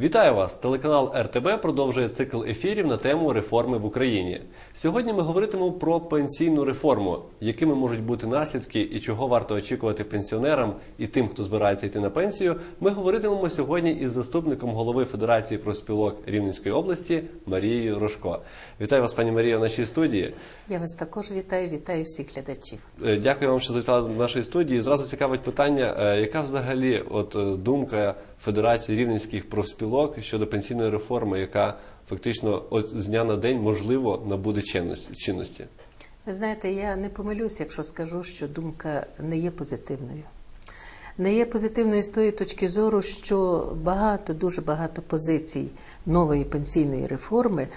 Вітаю вас! Телеканал РТБ продовжує цикл ефірів на тему реформи в Україні. Сьогодні ми говоритимемо про пенсійну реформу, якими можуть бути наслідки і чого варто очікувати пенсіонерам і тим, хто збирається йти на пенсію. Ми говоритимемо сьогодні із заступником голови Федерації профспілок Рівненської області Марією Рожко. Вітаю вас, пані Марія, в нашій студії. Я вас також вітаю, вітаю всіх глядачів. Е, Дякую вам, що завітали до нашої студії. Зразу цікавить питання, е, яка взагалі от е, думка Федерації рівненських профспілок щодо пенсійної реформи, яка фактично з дня на день можливо набуде чинності-. Ви знаєте, я не помилюсь, якщо скажу, що думка не є позитивною. Не є позитивною з тої точки зору, що багато, дуже багато позицій нової пенсійної реформи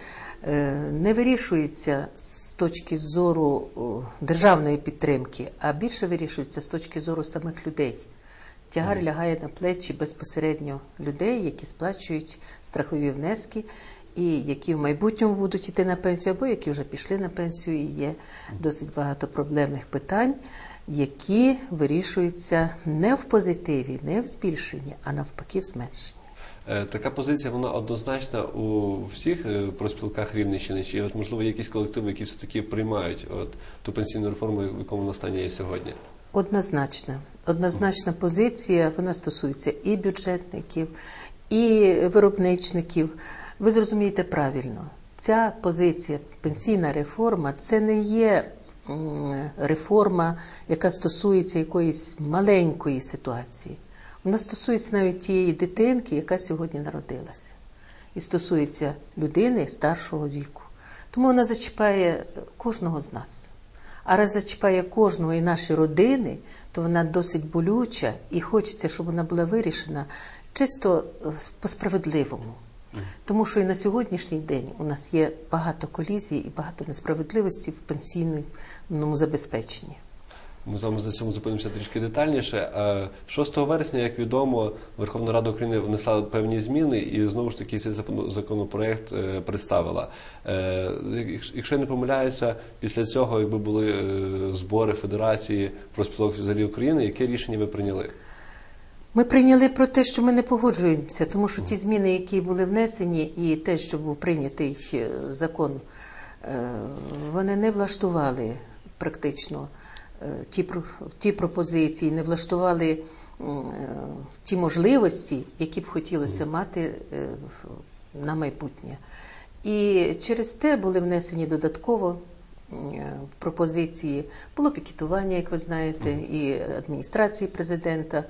е, не вирішується з точки зору державної підтримки, а більше вирішується з точки зору самих людей. Тягар лягає на плечі безпосередньо людей, які сплачують страхові внески, і які в майбутньому будуть йти на пенсію, або які вже пішли на пенсію, і є досить багато проблемних питань, які вирішуються не в позитиві, не в збільшенні, а навпаки в зменшенні. Е, Така позиція вона однозначна у всіх е, профспілках Рівненщини, чи от можливо якісь колективи, які все таки приймають от ту пенсійну реформу, в якому вона стані є сьогодні. Однозначна, однозначна позиція, вона стосується і бюджетників, і виробничників. Ви зрозумієте правильно, ця позиція, пенсійна реформа, це не є реформа, яка стосується якоїсь маленької ситуації. Вона стосується навіть тієї дитинки, яка сьогодні народилася, і стосується людини старшого віку. Тому вона зачіпає кожного з нас. А раз зачіпає кожного і наші родини, то вона досить болюча і хочеться, щоб вона була вирішена чисто е, по-справедливому. Тому що і на сьогоднішній день у нас є багато колізій і багато несправедливості в пенсійному забезпеченні. Ми з вами за цьому зупинимося трішки детальніше. Е, 6 вересня, як відомо, Верховна Рада України внесла певні зміни і знову ж таки цей законопроект е, представила. Е, якщо- я не помиляюся, після цього, якби були е, збори Федерації профспілок взагалі України, яке рішення ви прийняли? Ми прийняли про те, що ми не погоджуємося, тому що ті зміни, які були внесені, і те, що був прийнятий е, закон, е, вони не влаштували практично е, ті, ті пропозиції, не влаштували е, ті можливості, які б хотілося мати е, на майбутнє. І через те були внесені додатково е, пропозиції. Було пікетування, як ви знаєте, і адміністрації президента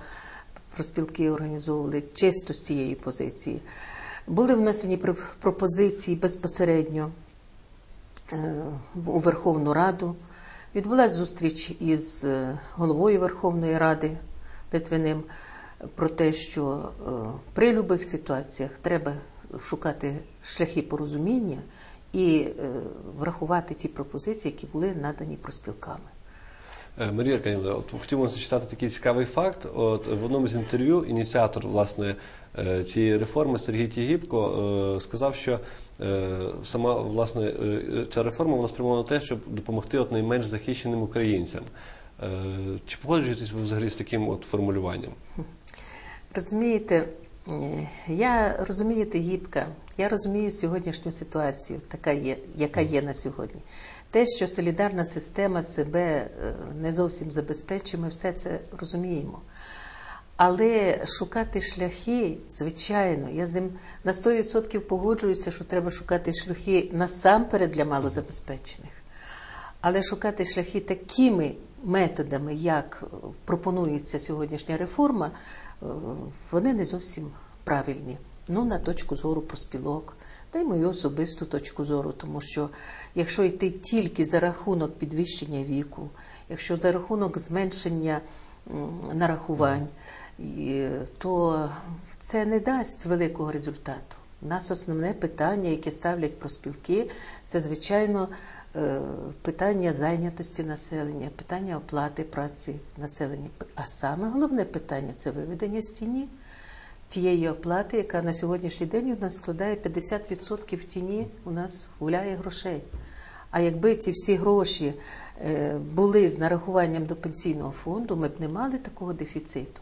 проспілки організовували чисто з цієї позиції. Були внесені пропозиції безпосередньо е, у Верховну Раду. Відбулася зустріч із е, головою Верховної Ради Литвиним про те, що е, при будь-яких ситуаціях треба шукати шляхи порозуміння і е, врахувати ті пропозиції, які були надані проспілками. Марія Аркадівна, от хотів зачитати такий цікавий факт. От в одному з інтерв'ю ініціатор власне цієї реформи Сергій Тігіпко сказав, що сама власне е, ця реформа вона спрямована на те, щоб допомогти от найменш захищеним українцям. Е, Чи погоджуєтесь ви взагалі з таким от формулюванням? Розумієте, е, я розумієте, гібка, я розумію сьогоднішню ситуацію, така є, яка є на сьогодні. Те, що солідарна система себе е, не зовсім забезпечує, ми все це розуміємо. Але шукати шляхи, звичайно, я з ним на 100% погоджуюся, що треба шукати шляхи насамперед для малозабезпечених. Але шукати шляхи такими методами, як пропонується сьогоднішня реформа, е, вони не зовсім правильні. Ну, на точку зору проспілок, та й мою особисту точку зору, тому що якщо йти тільки за рахунок підвищення віку, якщо за рахунок зменшення нарахувань, то це не дасть великого результату. У нас основне питання, яке ставлять проспілки, це звичайно е, питання зайнятості населення, питання оплати праці населення. А саме головне питання це виведення з тіні тієї оплати, яка на сьогоднішній день у нас складає 50% в тіні, у нас гуляє грошей. А якби ці всі гроші е, були з нарахуванням до пенсійного фонду, ми б не мали такого дефіциту.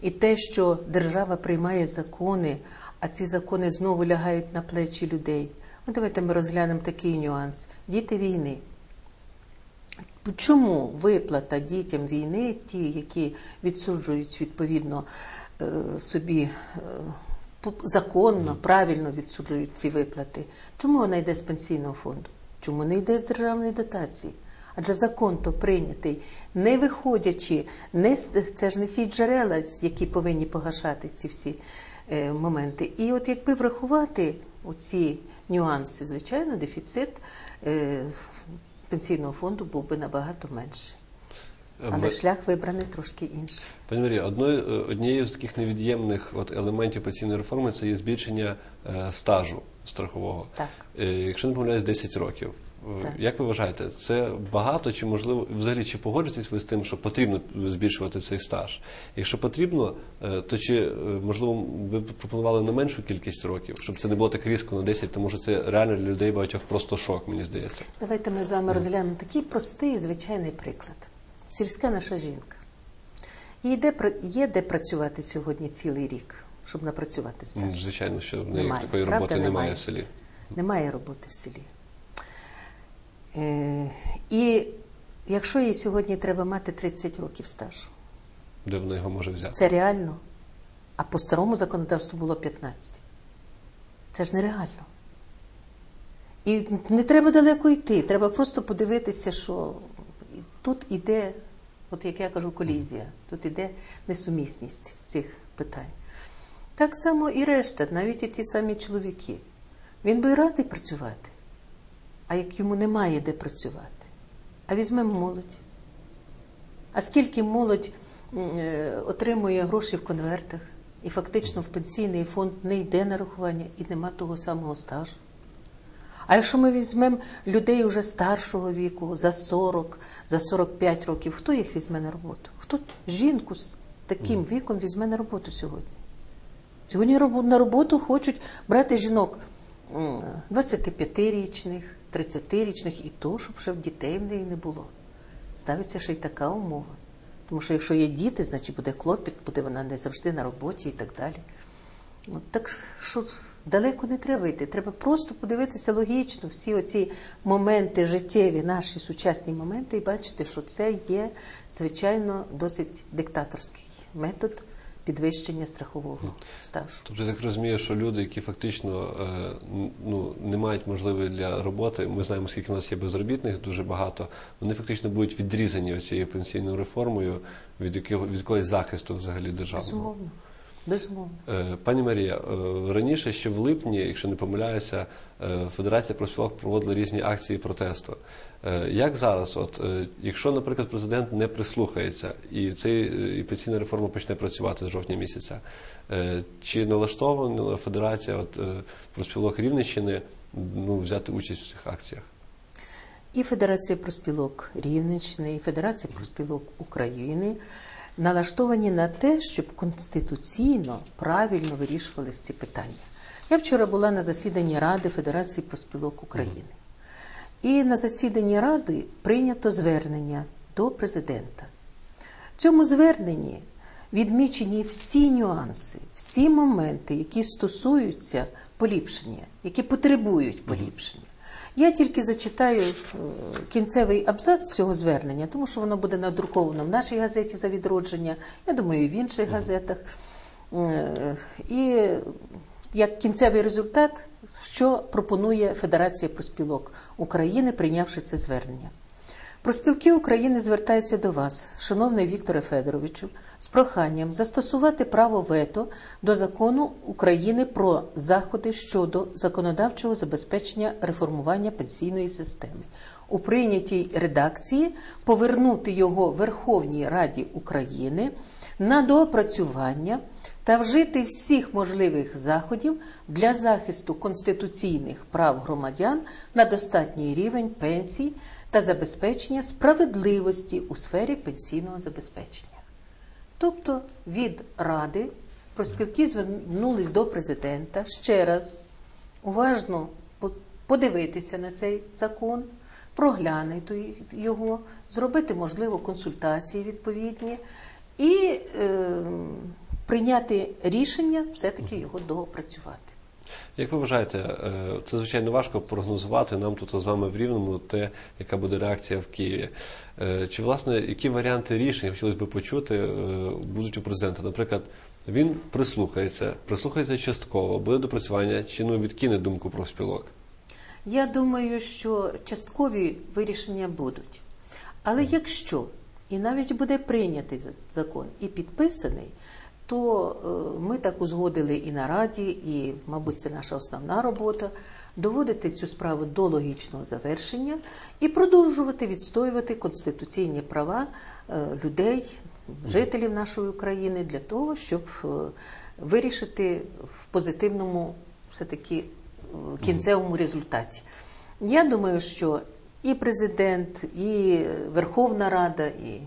І те, що держава приймає закони, а ці закони знову лягають на плечі людей. Ну, давайте ми розглянемо такий нюанс. Діти війни. Чому виплата дітям війни, ті, які відсуджують відповідно е, собі е, законно, правильно відсуджують ці виплати, чому вона йде з пенсійного фонду? Чому не йде з державної дотації? Адже закон то прийнятий, не виходячи, не це ж не ті джерела, які повинні погашати ці всі е, моменти. І от якби врахувати оці нюанси, звичайно, дефіцит е, пенсійного фонду був би набагато менший. Але Ми- шлях вибраний трошки інший. Пані Марія, одною, е, однією з таких невід'ємних от, елементів пенсійної реформи це є збільшення е, стажу страхового. Так. Е, якщо не помиляюсь, 10 років. Так. Як ви вважаєте, це багато чи можливо взагалі чи погоджуєтесь ви з тим, що потрібно збільшувати цей стаж? Якщо потрібно, е, то чи е, можливо ви пропонували не меншу кількість років, щоб це не було так різко на 10, тому що це реально для людей багатьох просто шок, мені здається. Давайте ми з вами розглянемо такий простий звичайний приклад. Сільська наша жінка. Їй де, є де працювати сьогодні цілий рік, щоб напрацювати стаж. Звичайно, що в неї Немає. такої Правда, роботи немає немає. в селі. Немає роботи в селі. Е, і якщо їй сьогодні треба мати 30 років стажу, Де вона його може взяти? це реально. А по старому законодавству було 15. Це ж нереально. І не треба далеко йти. Треба просто подивитися, що тут іде, от як я кажу, колізія, тут іде несумісність цих питань. Так само і решта, навіть і ті самі чоловіки. Він би радий працювати, а як йому немає де працювати. А візьмемо молодь. А скільки молодь е, отримує гроші в конвертах, і фактично в пенсійний фонд не йде нарахування і нема того самого стажу. А якщо ми візьмемо людей уже старшого віку, за 40, за 45 років, хто їх візьме на роботу? Хто жінку з таким віком візьме на роботу сьогодні? Сьогодні на роботу хочуть брати жінок м, 25-річних, 30-річних і то, щоб ще в дітей в неї не було. Ставиться ще й така умова. Тому що якщо є діти, значить буде клопіт, буде вона не завжди на роботі і так далі. Ну, так що далеко не треба йти. Треба просто подивитися логічно всі оці моменти життєві, наші сучасні моменти, і бачити, що це є, звичайно, досить диктаторський метод підвищення страхового стажу. Тобто я так розумію, що люди, які фактично е, ну, не мають можливості для роботи, ми знаємо, скільки в нас є безробітних, дуже багато, вони фактично будуть відрізані цією пенсійною реформою від якого від якогось захисту взагалі державного. Безумовно. Безумовно. Е, Пані Марія, е, раніше ще в липні, якщо не помиляюся, е, Федерація профспілок проводила різні акції протесту. Як зараз, от якщо, наприклад, президент не прислухається і цей і пенсійна реформа почне працювати з жовтня місяця, чи налаштована Федерація от, профспілок Рівненщини ну, взяти участь в цих акціях? І Федерація проспілок Рівненщини, і Федерація проспілок України налаштовані на те, щоб конституційно правильно вирішувалися ці питання. Я вчора була на засіданні Ради Федерації проспілок України. І на засіданні Ради прийнято звернення до президента. В цьому зверненні відмічені всі нюанси, всі моменти, які стосуються поліпшення, які потребують поліпшення. Я тільки зачитаю е, кінцевий абзац цього звернення, тому що воно буде надруковано в нашій газеті за відродження, я думаю, і в інших газетах. Е, І як кінцевий результат, що пропонує Федерація проспілок України, прийнявши це звернення. Проспілки України звертаються до вас, шановний Вікторе Федоровичу, з проханням застосувати право вето до закону України про заходи щодо законодавчого забезпечення реформування пенсійної системи. У прийнятій редакції повернути його Верховній Раді України на доопрацювання та вжити всіх можливих заходів для захисту конституційних прав громадян на достатній рівень пенсій та забезпечення справедливості у сфері пенсійного забезпечення. Тобто від Ради проспілки звернулись до президента ще раз уважно подивитися на цей закон, проглянути його, зробити, можливо, консультації відповідні і е, прийняти рішення все-таки його доопрацювати. Як ви вважаєте, е, це звичайно важко прогнозувати нам тут з вами в Рівному те, яка буде реакція в Києві. Е, Чи власне які варіанти рішень хотілося б почути е, будуть у президента? Наприклад, він прислухається, прислухається частково, буде допрацювання, чи ну відкине думку про спілок? Я думаю, що часткові вирішення будуть. Але якщо і навіть буде прийнятий закон і підписаний, то е, ми так узгодили і на раді, і, мабуть, це наша основна робота доводити цю справу до логічного завершення і продовжувати відстоювати конституційні права е, людей, жителів нашої України для того, щоб е, вирішити в позитивному все-таки е, кінцевому результаті. Я думаю, що і президент, і Верховна Рада, і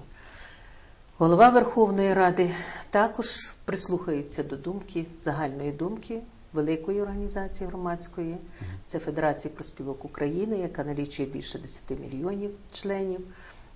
голова Верховної Ради також прислухаються до думки, загальної думки великої організації громадської. Це Федерації проспілок України, яка налічує більше 10 мільйонів членів.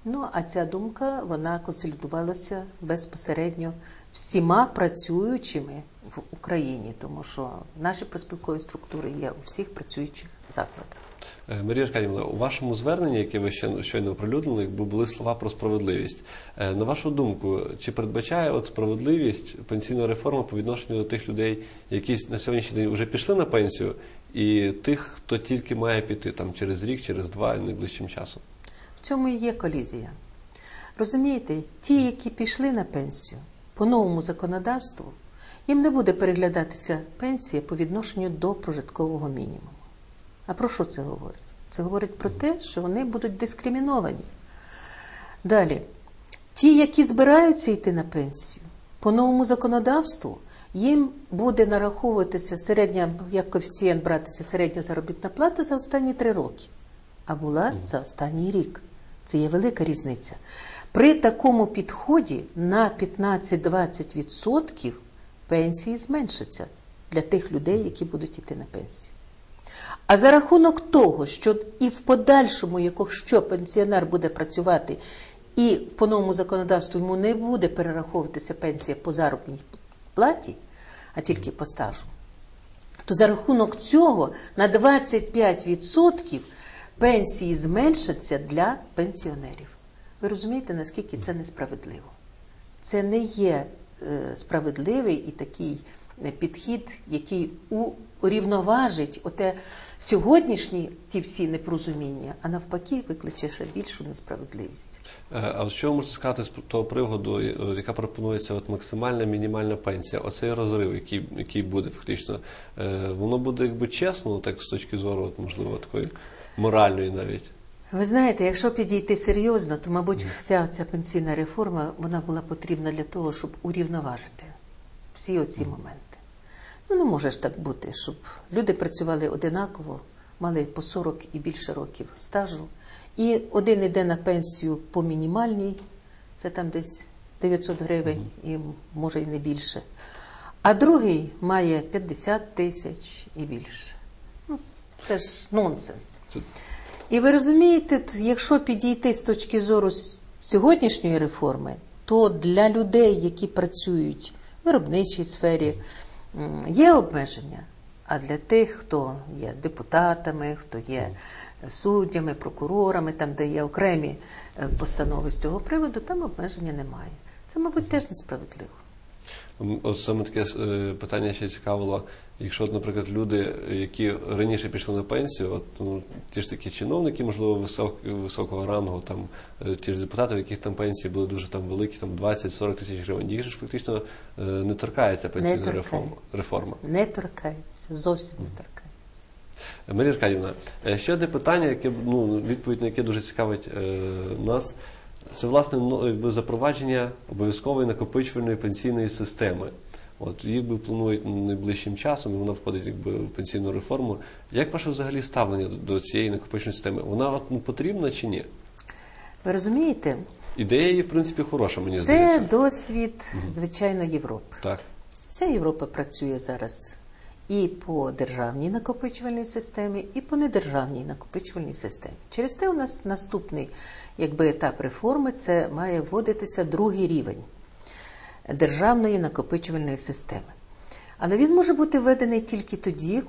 Ну а ця думка вона консолідувалася безпосередньо всіма працюючими в Україні, тому що наші проспілкові структури є у всіх працюючих закладах. Е, Марія Аркадівна, у вашому зверненні, яке ви ще щойно оприлюднили, були слова про справедливість. Е, На вашу думку, чи передбачає от справедливість пенсійна реформа по відношенню до тих людей, які на сьогоднішній день вже пішли на пенсію, і тих, хто тільки має піти там через рік, через два, найближчим часом? В цьому і є колізія. Розумієте, ті, які пішли на пенсію по новому законодавству, їм не буде переглядатися пенсія по відношенню до прожиткового мінімуму. А про що це говорить? Це говорить про те, що вони будуть дискриміновані. Далі, ті, які збираються йти на пенсію, по новому законодавству їм буде нараховуватися середня, як коефіцієнт братися середня заробітна плата за останні три роки, а була за останній рік. Це є велика різниця. При такому підході на 15-20% пенсії зменшаться для тих людей, які будуть йти на пенсію. А за рахунок того, що і в подальшому, якщо пенсіонер буде працювати, і по новому законодавству йому не буде перераховуватися пенсія по заробітній платі, а тільки по стажу, то за рахунок цього на 25% пенсії зменшаться для пенсіонерів. Ви розумієте, наскільки це несправедливо? Це не є е, справедливий і такий е, підхід, який у- урівноважить оте сьогоднішні ті всі непорозуміння, а навпаки викличе ще більшу несправедливість. Е, А що ви можете сказати з того приводу, е, яка пропонується от максимальна мінімальна пенсія? Оцей розрив, який, який буде фактично, е, воно буде якби чесно, так з точки зору, от, можливо, такої моральної навіть. Ви знаєте, якщо підійти серйозно, то, мабуть, вся ця пенсійна реформа вона була потрібна для того, щоб урівноважити всі оці моменти. Ну, не може ж так бути, щоб люди працювали одинаково, мали по 40 і більше років стажу, і один іде на пенсію по мінімальній, це там десь 900 гривень, і може і не більше. А другий має 50 тисяч і більше. Ну, це ж нонсенс. І ви розумієте, якщо підійти з точки зору сьогоднішньої реформи, то для людей, які працюють в виробничій сфері, є обмеження. А для тих, хто є депутатами, хто є суддями, прокурорами, там, де є окремі е, постанови з цього приводу, там обмеження немає. Це, мабуть, теж несправедливо. От саме таке е, питання ще цікавило. Якщо, наприклад, люди, які раніше пішли на пенсію, от, ну, ті ж такі чиновники, можливо, висок, високого рангу, там, е, ті ж депутати, у яких там пенсії були дуже там великі, там 20-40 тисяч гривень, їх же ж фактично е, не торкається пенсійна реформа. торкається. реформа. Не торкається, зовсім не торкається. Марія Аркадівна, ще одне питання, яке ну, відповідь на яке дуже цікавить е, нас. Це власне ну, якби запровадження обов'язкової накопичувальної пенсійної системи. От її би планують найближчим часом, і вона входить якби в пенсійну реформу. Як ваше взагалі ставлення до, до цієї накопичувальної системи? Вона от, ну, потрібна чи ні? Ви розумієте, Ідея її, в принципі, хороша, мені це здається. досвід, звичайно, Європи. Так. Вся Європа працює зараз і по державній накопичувальній системі, і по недержавній накопичувальній системі. Через те у нас наступний якби, етап реформи це має вводитися другий рівень. державної накопичувальної системи. Але він може бути введений тільки тоді,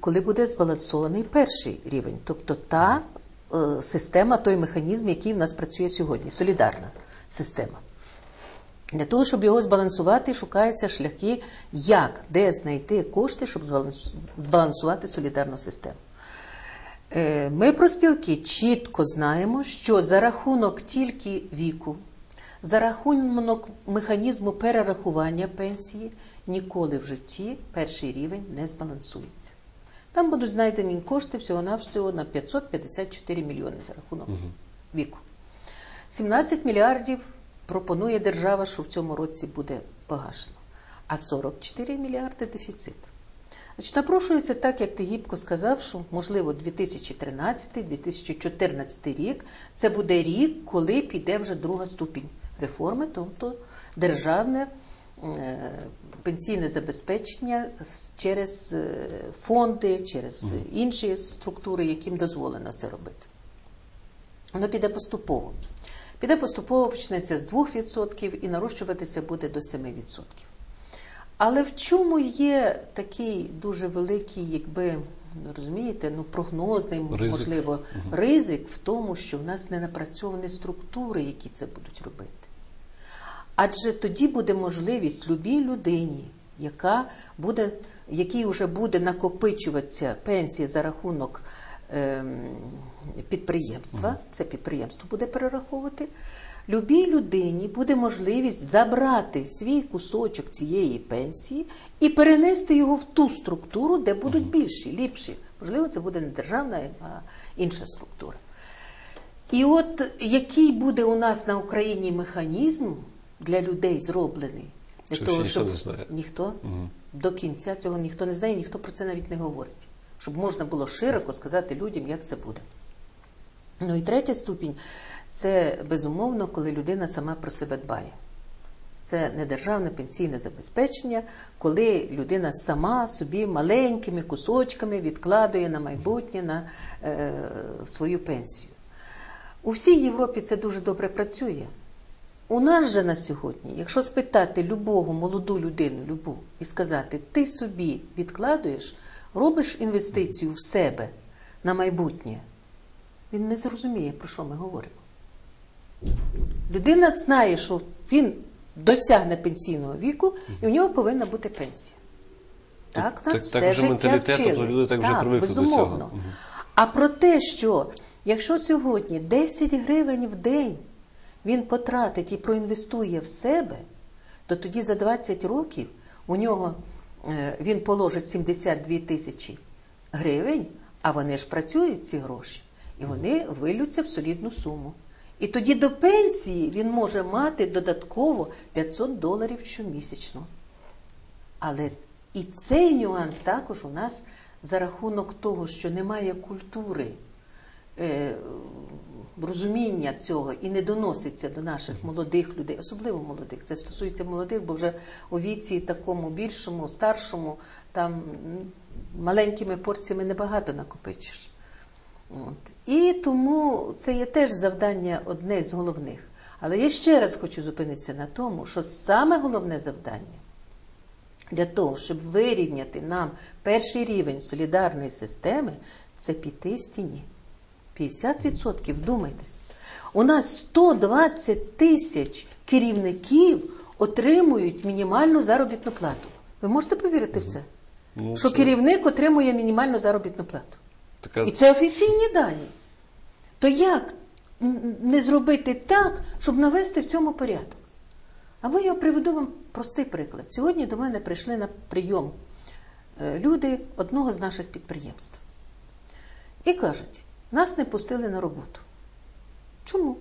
коли буде збалансований перший рівень, тобто та е, система, той механізм, який в нас працює сьогодні, солідарна система. Для того, щоб його збалансувати, шукаються шляхи, як, де знайти кошти, щоб збалансувати солідарну систему. Е, Ми проспілки чітко знаємо, що за рахунок тільки віку, за рахунок механізму перерахування пенсії ніколи в житті перший рівень не збалансується. Там будуть знайдені кошти всього-навсього на 554 мільйони за рахунок віку. 17 мільярдів пропонує держава, що в цьому році буде погашено, а 44 мільярди дефіцит. Значить, напрошується так, як ти гібко сказав, що можливо 2013-2014 рік це буде рік, коли піде вже друга ступінь реформи, тобто державне е, пенсійне забезпечення через е, фонди, через інші структури, яким дозволено це робити. Воно піде поступово. Піде поступово, почнеться з 2% і нарощуватися буде до 7%. Але в чому є такий дуже великий, якби ну, розумієте, ну прогнозний, Ризик. можливо, ризик в тому, що в нас не напрацьовані структури, які це будуть робити. Адже тоді буде можливість любій людині, яка буде, якій вже буде накопичуватися пенсія за рахунок підприємства, це підприємство буде перераховувати. Любій людині буде можливість забрати свій кусочок цієї пенсії і перенести його в ту структуру, де будуть більші, ліпші. Можливо, це буде не державна, а інша структура. І от який буде у нас на Україні механізм для людей зроблений? Для Це ще ніхто не знає. Ніхто до кінця цього ніхто не знає, ніхто про це навіть не говорить. Щоб можна було широко сказати людям, як це буде. Ну і третя ступінь це безумовно, коли людина сама про себе дбає. Це не державне пенсійне забезпечення, коли людина сама собі маленькими кусочками відкладує на майбутнє на е, свою пенсію. У всій Європі це дуже добре працює. У нас же на сьогодні, якщо спитати любого молоду людину, любу, і сказати, ти собі відкладуєш, робиш інвестицію в себе на майбутнє, він не зрозуміє, про що ми говоримо. Людина знає, що він досягне пенсійного віку, і у нього повинна бути пенсія. Так, Так- нас так- так все вже життя менталітет, вчили. тобто люди так вже привикли до цього. безумовно. А про те, що якщо сьогодні 10 гривень в день він потратить і проінвестує в себе, то тоді за 20 років у нього він положить 72 тисячі гривень, а вони ж працюють ці гроші, і вони вилються в солідну суму. І тоді до пенсії він може мати додатково 500 доларів щомісячно. Але і цей нюанс також у нас за рахунок того, що немає культури е, розуміння цього і не доноситься до наших молодих людей, особливо молодих. Це стосується молодих, бо вже у віці такому більшому, старшому, там маленькими порціями небагато накопичиш. От. І тому це є теж завдання одне з головних. Але я ще раз хочу зупинитися на тому, що саме головне завдання для того, щоб вирівняти нам перший рівень солідарної системи, це піти з тіні. 50% вдумайтесь. У нас 120 тисяч керівників отримують мінімальну заробітну плату. Ви можете повірити в це? Ну, що це керівник отримує мінімальну заробітну плату. така І це офіційні дані. То як не зробити так, щоб навести в цьому порядок? Або я приведу вам простий приклад. Сьогодні до мене прийшли на прийом е, люди одного з наших підприємств. І кажуть, нас не пустили на роботу. Чому?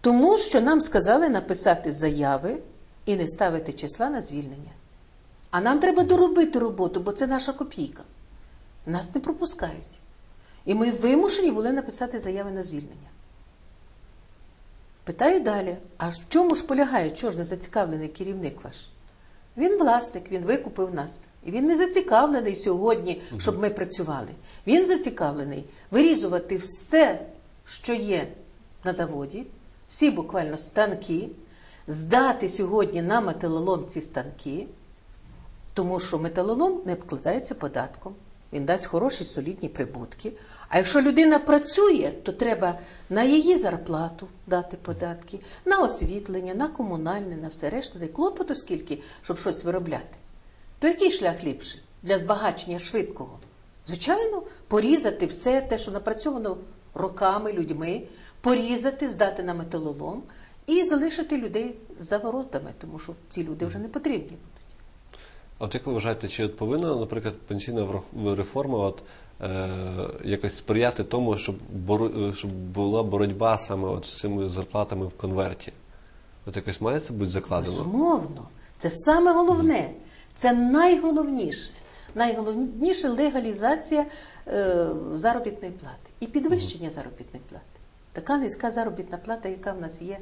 Тому що нам сказали написати заяви і не ставити числа на звільнення. А нам треба доробити роботу, бо це наша копійка. Нас не пропускають. І ми вимушені були написати заяви на звільнення. Питаю далі: а в чому ж полягає, не зацікавлений керівник ваш? Він власник, він викупив нас. І він не зацікавлений сьогодні, щоб ми працювали. Він зацікавлений вирізувати все, що є на заводі, всі буквально станки, здати сьогодні на металолом ці станки, тому що металолом не обкладається податком. Він дасть хороші солідні прибутки. А якщо людина працює, то треба на її зарплату дати податки, на освітлення, на комунальне, на все решта. Де клопоту скільки, щоб щось виробляти. То який шлях ліпший для збагачення швидкого? Звичайно, порізати все те, що напрацьовано роками людьми, порізати, здати на металолом і залишити людей за воротами, тому що ці люди вже не потрібні. А От як ви вважаєте, чи от повинна, наприклад, пенсійна реформа от, е, якось сприяти тому, щоб, боро- е, щоб була боротьба саме от з цими зарплатами в конверті? От якось має це бути закладено? Безумовно, це саме головне, це найголовніше. Найголовніше легалізація е, заробітної плати і підвищення заробітної плати. Така низька заробітна плата, яка в нас є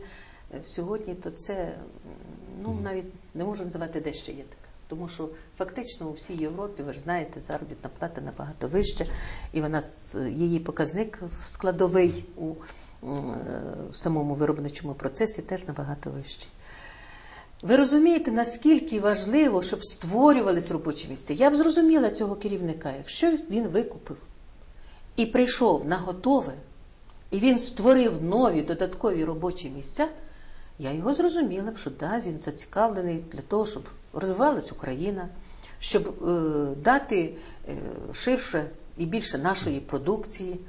е, сьогодні, то це ну навіть не можу називати де ще є. Тому що фактично у всій Європі, ви ж знаєте, заробітна плата набагато вища, і вона її показник складовий у м, е, самому виробничому процесі теж набагато вищий. Ви розумієте, наскільки важливо, щоб створювались робочі місця? Я б зрозуміла цього керівника, якщо він викупив і прийшов на готове, і він створив нові додаткові робочі місця, я його зрозуміла б, що да, він зацікавлений для того, щоб розвивалась Україна, щоб е, дати е, ширше і більше нашої продукції.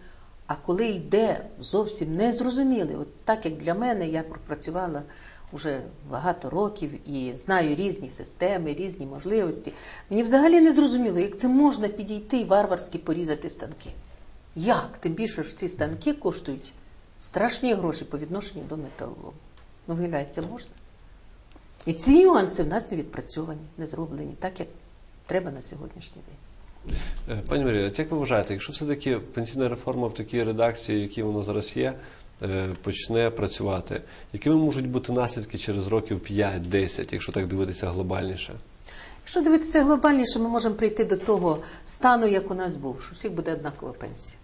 А коли йде зовсім незрозуміле, от так як для мене, я пропрацювала вже багато років і знаю різні системи, різні можливості. Мені взагалі не зрозуміло, як це можна підійти і варварськи порізати станки. Як? Тим більше що ці станки коштують страшні гроші по відношенню до металолому. Ну, виявляється, можна. І ці нюанси в нас не відпрацьовані, не зроблені так, як треба на сьогоднішній день. Е, Пані Марія, як ви вважаєте, якщо все-таки пенсійна реформа в такій редакції, які вона зараз є, е, почне працювати, якими можуть бути наслідки через років 5-10, якщо так дивитися глобальніше? Якщо дивитися глобальніше, ми можемо прийти до того стану, як у нас був, що всіх буде однакова пенсія.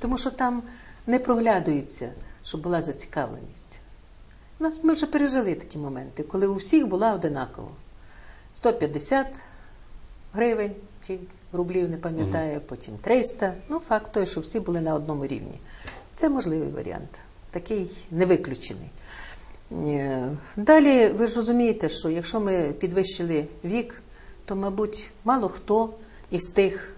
Тому що там не проглядується, що була зацікавленість. У нас ми вже пережили такі моменти, коли у всіх була одинакова. 150 гривень чи рублів, не пам'ятаю, потім 300. Ну, факт той, що всі були на одному рівні. Це можливий варіант, такий не виключений. Е, Далі ви ж розумієте, що якщо ми підвищили вік, то, мабуть, мало хто із тих,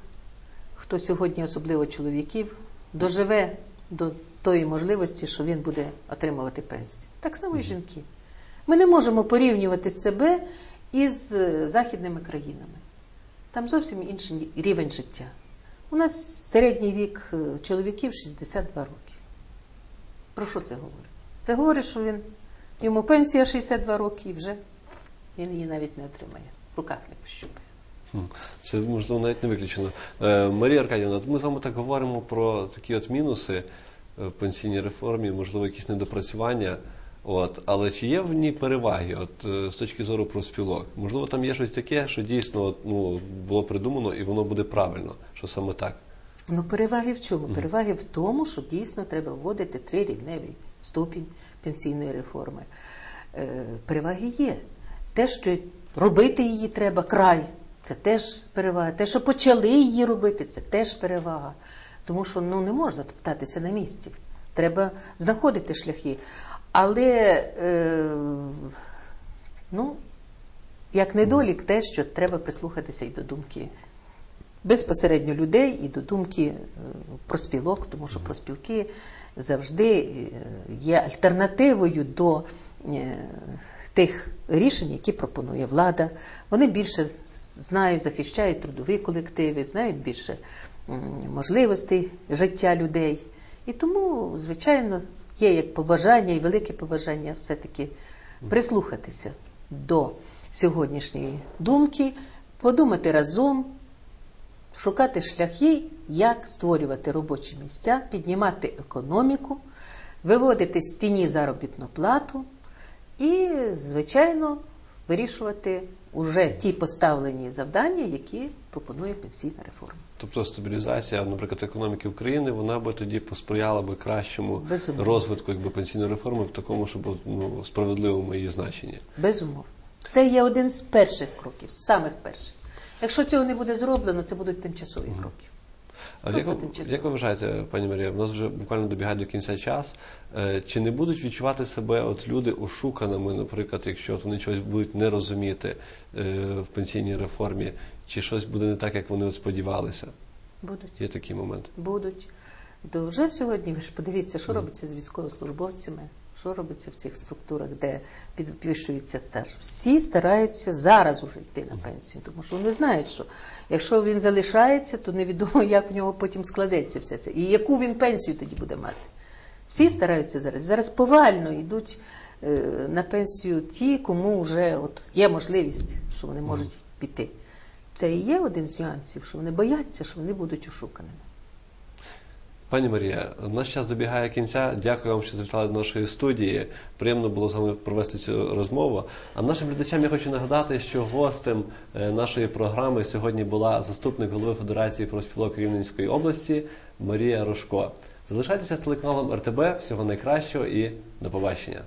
хто сьогодні, особливо чоловіків, доживе до тої можливості, що він буде отримувати пенсію. Так само і жінки. Ми не можемо порівнювати себе із е, західними країнами. Там зовсім інший рівень життя. У нас середній вік е, чоловіків 62 роки. Про що це говорить? Це говорить, що він йому пенсія 62 роки і вже він її навіть не отримає. В руках не пощупає. Це можливо навіть не виключено. Е, Марія Аркадівна, ми з вами так говоримо про такі от мінуси в пенсійній реформі, можливо, якісь недопрацювання. От, але чи є в ній переваги, от е, з точки зору профспілок? Можливо, там є щось таке, що дійсно от, ну, було придумано і воно буде правильно, що саме так. Ну, переваги в чому? Переваги в тому, що дійсно треба вводити трирівневий ступінь пенсійної реформи. Е, переваги є. Те, що робити її треба край, це теж перевага. Те, що почали її робити, це теж перевага. Тому що ну, не можна топтатися на місці. Треба знаходити шляхи. Але е, ну, як недолік, те, що треба прислухатися і до думки безпосередньо людей і до думки е, проспілок, тому що проспілки завжди е, є альтернативою до е, тих рішень, які пропонує влада. Вони більше знають, захищають трудові колективи, знають більше можливостей життя людей. І тому, звичайно, є як побажання і велике побажання все-таки прислухатися до сьогоднішньої думки, подумати разом, шукати шляхи, як створювати робочі місця, піднімати економіку, виводити з тіні заробітну плату і, звичайно, вирішувати уже ті поставлені завдання, які пропонує пенсійна реформа. Тобто стабілізація, наприклад, економіки України, вона би тоді посприяла би кращому Безумовно. розвитку якби пенсійної реформи в такому, щоб ну, справедливому її значенні. Безумовно. Це є один з перших кроків, самих перших. Якщо цього не буде зроблено, це будуть тимчасові кроки. Як, ви- як ви вважаєте, пані Марія, в нас вже буквально добігає до кінця час. Е, Чи не будуть відчувати себе от люди ошуканими, наприклад, якщо от вони щось будуть не розуміти е, в пенсійній реформі, чи щось буде не так, як вони от сподівалися? Будуть. Є такий момент. будуть. То вже сьогодні ви ж подивіться, що робиться з військовослужбовцями, що робиться в цих структурах, де підвищується стаж. Всі стараються зараз уже йти на пенсію, тому що вони знають, що якщо він залишається, то невідомо, як в нього потім складеться все це. І яку він пенсію тоді буде мати. Всі стараються зараз. Зараз повально йдуть е, на пенсію ті, кому вже от є можливість, що вони можуть піти. Це і є один з нюансів, що вони бояться, що вони будуть ошуканими. Пані Марія, наш час добігає кінця. Дякую вам, що завітали до нашої студії. Приємно було з вами провести цю розмову. А нашим глядачам я хочу нагадати, що гостем е, нашої програми сьогодні була заступник голови Федерації профспілок Рівненської області Марія Рожко. Залишайтеся з телеканалом РТБ. Всього найкращого і до побачення.